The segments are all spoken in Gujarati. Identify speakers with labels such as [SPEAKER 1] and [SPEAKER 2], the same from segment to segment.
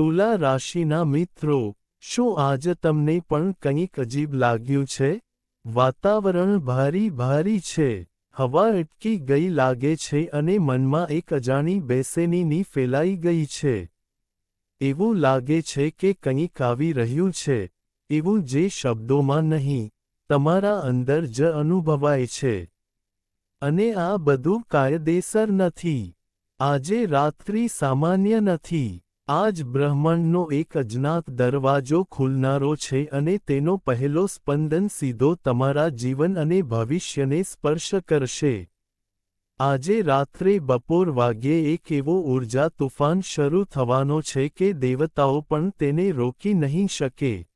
[SPEAKER 1] તુલા રાશિના મિત્રો, શું આજે તમને પણ કંઈક અજીબ લાગ્યું છે? વાતાવરણ ભારી ભારી છે, હવા અટકી ગઈ લાગે છે અને મનમાં એક અજાણી બેસેનીની ફેલાઈ ગઈ છે. એવું લાગે છે કે કંઈક આવી રહ્યું છે, એવું જે શબ્દોમાં નહીં, તમારા અંદર જ અનુભવાય છે. અને આ બધું કાયદેસર નથી. આજે રાત્રિ સામાન્ય નથી. આજ બ્રહ્માંડનો એક અજ્ઞાત દરવાજો ખુલનારો છે અને તેનો પહેલો સ્પંદન સીધો તમારા જીવન અને ભવિષ્યને સ્પર્શ કરશે. આજે રાત્રે બપોર વાગ્યે એક એવો ઊર્જા તુફાન શરૂ થવાનો છે કે દેવતાઓ પણ તેને રોકી નહીં શકે.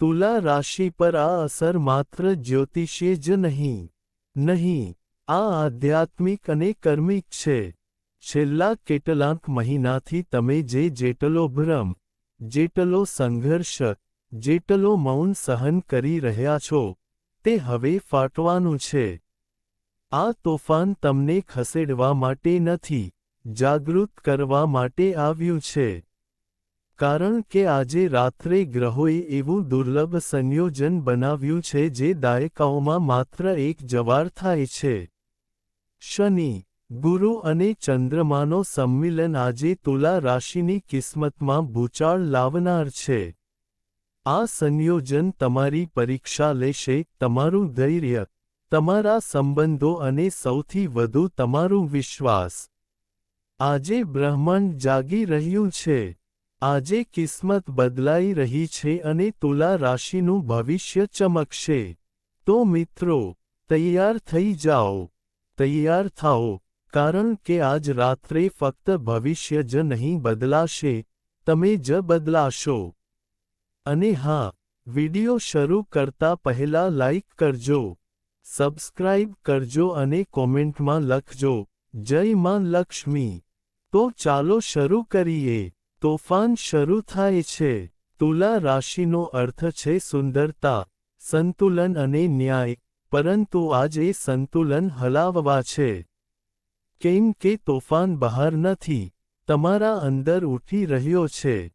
[SPEAKER 1] તુલા રાશિ પર આ અસર માત્ર જ્યોતિષીય જ નહીં. નહીં, આ આધ્યાત્મિક અને કર્મિક છે. છેલ્લા કેટલાક મહિનાથી તમે જે જેટલો ભ્રમ, જેટલો સંઘર્ષ, જેટલો મૌન સહન કરી રહ્યા છો, તે હવે ફાટવાનું છે. આ તોફાન તમને ખસેડવા માટે નથી, જાગૃત કરવા માટે આવ્યું છે. કારણ કે આજે રાત્રે ગ્રહોએ એવું દુર્લભ સંયોજન બનાવ્યું છે જે દાયકાઓમાં માત્ર એક જવાર થાય છે. શનિ ગુરુ અને ચંદ્રમાનો સંમિલન આજે તુલા રાશિની કિસ્મતમાં ભૂચાળ લાવનાર છે. આ સંયોજન તમારી પરીક્ષા લેશે, તમારું ધૈર્ય, તમારા સંબંધો અને સૌથી વધુ તમારું વિશ્વાસ. આજે બ્રહ્માંડ જાગી રહ્યું છે. આજે કિસ્મત બદલાઈ રહી છે અને તુલા રાશિનું ભવિષ્ય ચમકશે. તો મિત્રો, તૈયાર થઈ જાઓ. તૈયાર થાઓ. કારણ કે આજ રાત્રે ફક્ત ભવિષ્ય જ નહીં બદલાશે, તમે જ બદલાશો. અને હા, વિડિયો શરૂ કરતા પહેલા લાઇક કરજો, સબસ્ક્રાઇબ કરજો અને કોમેન્ટમાં લખજો, જય માં લક્ષ્મી. તો ચાલો શરૂ કરીએ. તોફાન શરૂ થાય છે. તુલા રાશિનો અર્થ છે સુંદરતા, સંતુલન અને ન્યાય, પરંતુ આજે સંતુલન હલાવવા છે. કેમ કે તોફાન બહાર નથી, તમારા અંદર ઉઠી રહ્યો છે.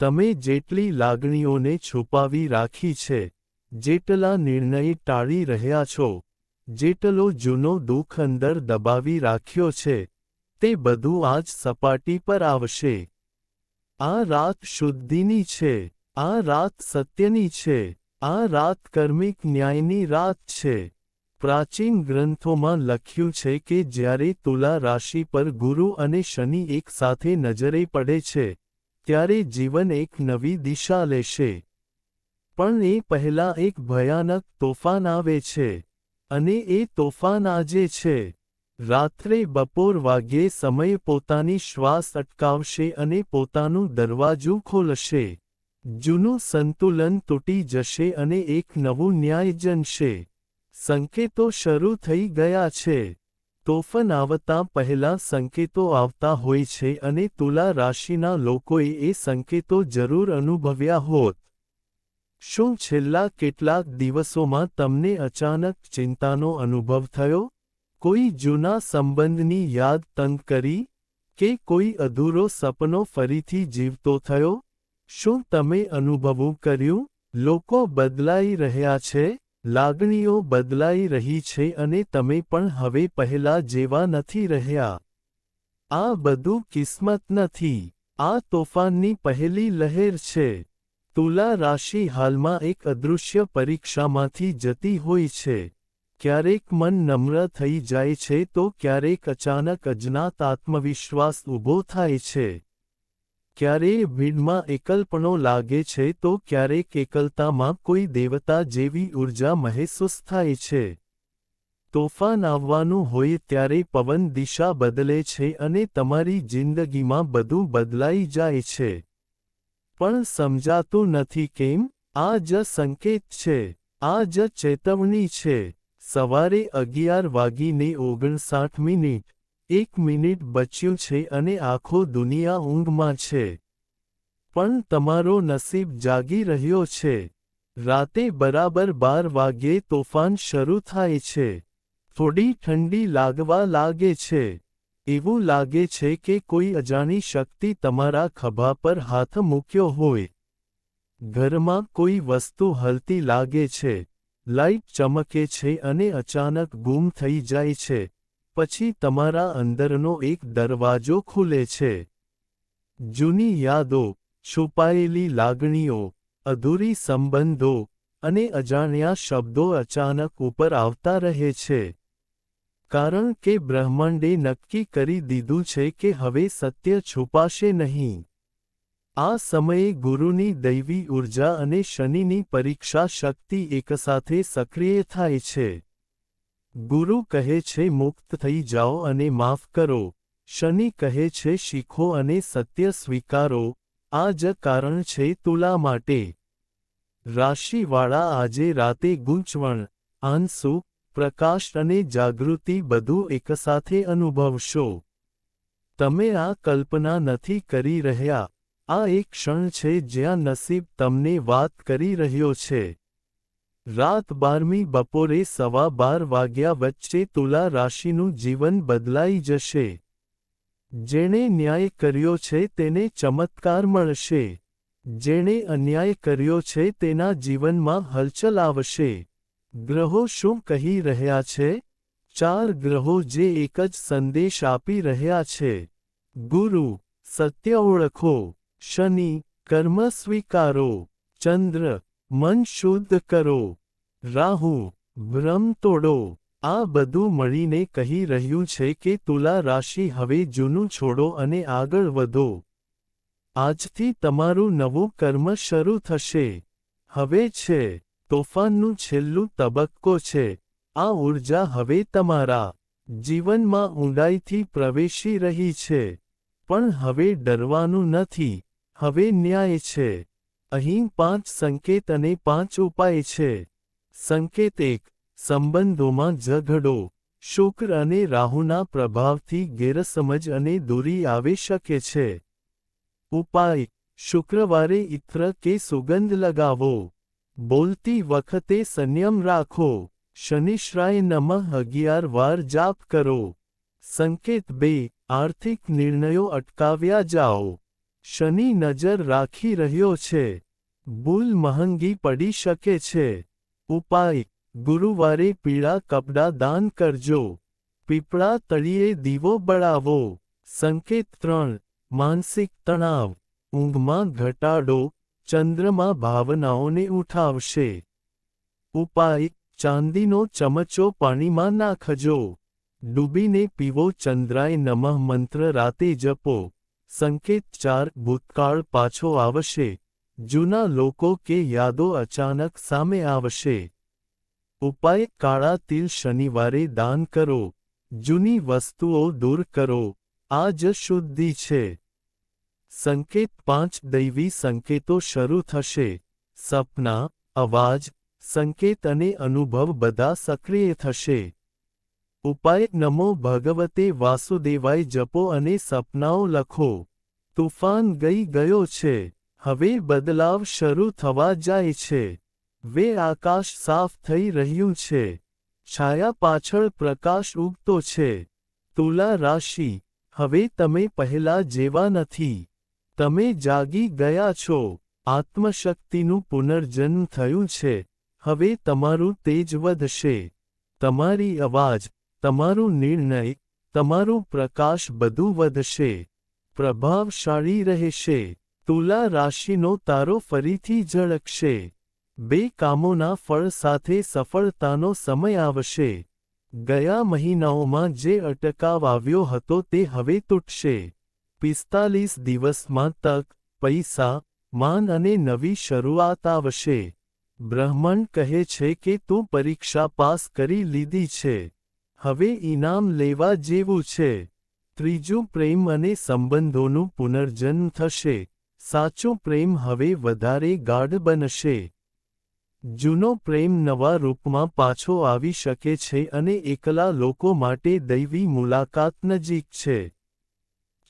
[SPEAKER 1] તમે જેટલી લાગણીઓને છુપાવી રાખી છે, જેટલા નિર્ણય ટાળી રહ્યા છો, જેટલો જૂનો દુઃખ અંદર દબાવી રાખ્યો છે, તે બધું આજ સપાટી પર આવશે. આ રાત શુદ્ધિની છે, આ રાત સત્યની છે, આ રાત કર્મિક ન્યાયની રાત છે. પ્રાચીન ગ્રંથોમાં લખ્યું છે કે જ્યારે તુલા રાશિ પર ગુરુ અને શનિ એક સાથે નજરે પડે છે, ત્યારે જીવન એક નવી દિશા લેશે. પણ એ પહેલા એક ભયાનક તોફાન આવે છે અને એ તોફાન આજે છે. રાત્રે બપોર વાગ્યે સમય પોતાની શ્વાસ અટકાવશે અને પોતાનું દરવાજું ખોલશે. જૂનું સંતુલન તૂટી જશે અને એક નવું ન્યાય જનશે. સંકેતો શરૂ થઈ ગયા છે. તોફન આવતા પહેલા સંકેતો આવતા હોય છે અને તુલા રાશિના લોકોએ એ સંકેતો જરૂર અનુભવ્યા હોત. શું છેલ્લા કેટલાક દિવસોમાં તમને અચાનક ચિંતાનો અનુભવ થયો? કોઈ જૂના સંબંધની યાદ તંગ કરી? કે કોઈ અધૂરો સપનો ફરીથી જીવતો થયો? શું તમે અનુભવું કર્યું? લોકો બદલાઈ રહ્યા છે? લાગણીઓ બદલાઈ રહી છે અને તમે પણ હવે પહેલા જેવા નથી રહ્યા. આ બધું કિસ્મત નથી. આ તોફાનની પહેલી લહેર છે. તુલા રાશિ હાલમાં એક અદૃશ્ય પરીક્ષામાંથી જતી હોય છે. ક્યારેક મન નમ્ર થઈ જાય છે તો ક્યારેક અચાનક અજ્ઞાત આત્મવિશ્વાસ ઊભો થાય છે. ક્યારેય ભીડમાં એકલપણો લાગે છે તો ક્યારેક એકલતામાં કોઈ દેવતા જેવી ઊર્જા મહેસૂસ થાય છે. તોફાન આવવાનું હોય ત્યારે પવન દિશા બદલે છે અને તમારી જિંદગીમાં બધું બદલાઈ જાય છે. પણ સમજાતું નથી કેમ? આ જ સંકેત છે. આ જ ચેતવણી છે. સવારે અગિયાર વાગીને ઓગણસાઠ મિનિટ એક મિનિટ બચ્યું છે અને આખો દુનિયા ઊંઘમાં છે. પણ તમારો નસીબ જાગી રહ્યો છે. રાતે બરાબર બાર વાગ્યે તોફાન શરૂ થાય છે. થોડી ઠંડી લાગવા લાગે છે. એવું લાગે છે કે કોઈ અજાણી શક્તિ તમારા ખભા પર હાથ મૂક્યો હોય. ઘરમાં કોઈ વસ્તુ હલતી લાગે છે. લાઇટ ચમકે છે અને અચાનક ગુમ થઈ જાય છે. પછી તમારા અંદરનો એક દરવાજો ખુલે છે. જૂની યાદો, છુપાયેલી લાગણીઓ, અધૂરી સંબંધો અને અજાણ્યા શબ્દો અચાનક ઉપર આવતા રહે છે. કારણ કે બ્રહ્માંડે નક્કી કરી દીધું છે કે હવે સત્ય છુપાશે નહીં. આ સમયે ગુરુની દૈવી ઊર્જા અને શનિની પરીક્ષા શક્તિ એકસાથે સક્રિય થાય છે. ગુરુ કહે છે, મુક્ત થઈ જાઓ અને માફ કરો. શનિ કહે છે, શીખો અને સત્ય સ્વીકારો. આ જ કારણ છે તુલા માટે. રાશિવાળા આજે રાતે ગૂંચવણ, આંસુ, પ્રકાશ અને જાગૃતિ બધું એકસાથે અનુભવશો. તમે આ કલ્પના નથી કરી રહ્યા. આ એક ક્ષણ છે જ્યાં નસીબ તમને વાત કરી રહ્યો છે. રાત બારમી બપોરે સવા બાર વાગ્યા વચ્ચે તુલા રાશિનું જીવન બદલાઈ જશે. જેણે ન્યાય કર્યો છે તેને ચમત્કાર મળશે. જેણે અન્યાય કર્યો છે તેના જીવનમાં હલચલ આવશે. ગ્રહો શું કહી રહ્યા છે? ચાર ગ્રહો જે એક જ સંદેશ આપી રહ્યા છે. ગુરુ, સત્ય ઓળખો. શનિ, કર્મ સ્વીકારો. ચંદ્ર મન શુદ્ધ કરો. રાહુ, ભ્રમ તોડો. આ બધું મળીને કહી રહ્યું છે કે તુલા રાશિ હવે જૂનું છોડો અને આગળ વધો. આજથી તમારું નવું કર્મ શરૂ થશે. હવે છે. તોફાનનું છેલ્લું તબક્કો છે. આ ઊર્જા હવે તમારા જીવનમાં ઊંડાઈથી પ્રવેશી રહી છે. પણ હવે ડરવાનું નથી. હવે ન્યાય છે. અહીં પાંચ સંકેત અને પાંચ ઉપાય છે. સંકેત એક, સંબંધોમાં ઝઘડો. શુક્ર અને રાહુના પ્રભાવથી ગેરસમજ અને દૂરી આવી શકે છે. ઉપાય, શુક્રવારે ઇત્ર કે સુગંધ લગાવો. બોલતી વખતે સંયમ રાખો. શનિશ્રાય નમઃ અગિયાર વાર જાપ કરો. સંકેત બે, આર્થિક નિર્ણયો અટકાવ્યા જાઓ. શનિ નજર રાખી રહ્યો છે. ભૂલ મહંગી પડી શકે છે. ઉપાય, ગુરુવારે પીળા કપડાં દાન કરજો. પીપળા તળિયે દીવો બળાવો. સંકેત ત્રણ, માનસિક તણાવ. ઊંઘમાં ઘટાડો, ચંદ્રમાં ભાવનાઓને ઉઠાવશે. ઉપાય, ચાંદીનો ચમચો પાણીમાં નાખજો. ડૂબીને પીવો ચંદ્રાય નમઃ મંત્ર રાતે જપો. સંકેત ચાર, ભૂતકાળ પાછો આવશે. જૂના લોકો કે યાદો અચાનક સામે આવશે. ઉપાય, કાળા તિલ શનિવારે દાન કરો. જૂની વસ્તુઓ દૂર કરો. આ જ શુદ્ધિ છે. સંકેત પાંચ, દૈવી સંકેતો શરૂ થશે. સપના, અવાજ, સંકેત અને અનુભવ બધા સક્રિય થશે. ઉપાય નમો ભગવતે વાસુદેવાય જપો અને સપનાઓ લખો. તુફાન ગઈ ગયો છે. હવે બદલાવ શરૂ થવા જાય છે. વે આકાશ સાફ થઈ રહ્યું છે. છાયા પાછળ પ્રકાશ ઉગતો છે. તુલા રાશિ, હવે તમે પહેલા જેવા નથી. તમે જાગી ગયા છો. આત્મશક્તિનું પુનર્જન્મ થયું છે. હવે તમારું તેજ વધશે. તમારી અવાજ તમારું નિર્ણય, તમારું પ્રકાશ બધું વધશે, પ્રભાવશાળી રહેશે, તુલા રાશિનો તારો ફરીથી ઝળકશે, બે કામોના ફળ સાથે સફળતાનો સમય આવશે, ગયા મહિનાઓમાં જે અટકાવ આવ્યો હતો તે હવે તૂટશે, પિસ્તાલીસ દિવસમાં તક, પૈસા, માન અને નવી શરૂઆત આવશે, બ્રહ્માંડ કહે છે કે તું પરીક્ષા પાસ કરી લીધી છે. હવે ઇનામ લેવા જેવું છે. ત્રીજું પ્રેમ અને સંબંધોનું પુનર્જન્મ થશે. સાચો પ્રેમ હવે વધારે ગાઢ બનશે. જૂનો પ્રેમ નવા રૂપમાં પાછો આવી શકે છે અને એકલા લોકો માટે દૈવી મુલાકાત નજીક છે.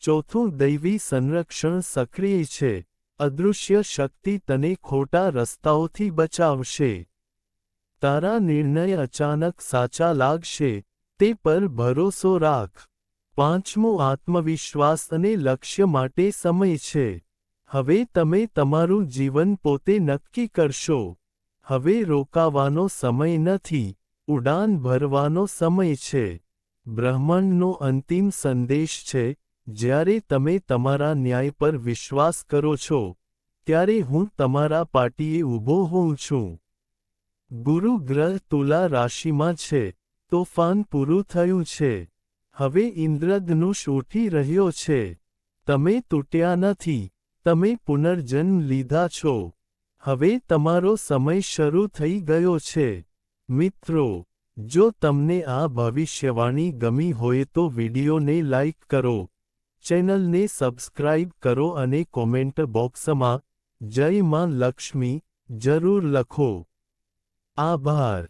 [SPEAKER 1] ચોથું, દૈવી સંરક્ષણ સક્રિય છે. અદૃશ્ય શક્તિ તને ખોટા રસ્તાઓથી બચાવશે. તારા નિર્ણય અચાનક સાચા લાગશે. તે પર ભરોસો રાખ. પાંચમો આત્મવિશ્વાસ અને લક્ષ્ય માટે સમય છે. હવે તમે તમારું જીવન પોતે નક્કી કરશો. હવે રોકાવાનો સમય નથી. ઉડાન ભરવાનો સમય છે. બ્રહ્માંડનો અંતિમ સંદેશ છે, જ્યારે તમે તમારા ન્યાય પર વિશ્વાસ કરો છો, ત્યારે હું તમારા પાટીએ ઊભો હોઉં છું. ગુરુ ગ્રહ તુલા રાશિમાં છે. તોફાન પૂરું થયું છે. હવે ઇન્દ્રધનુષ ઉઠી રહ્યો છે. તમે તૂટ્યા નથી. તમે પુનર્જન્મ લીધા છો. હવે તમારો સમય શરૂ થઈ ગયો છે. મિત્રો, જો તમને આ ભવિષ્યવાણી ગમી હોય તો વિડિયોને લાઇક કરો. ચેનલને સબસ્ક્રાઇબ કરો અને કોમેન્ટ બોક્સમાં જય માં લક્ષ્મી જરૂર લખો. આભાર.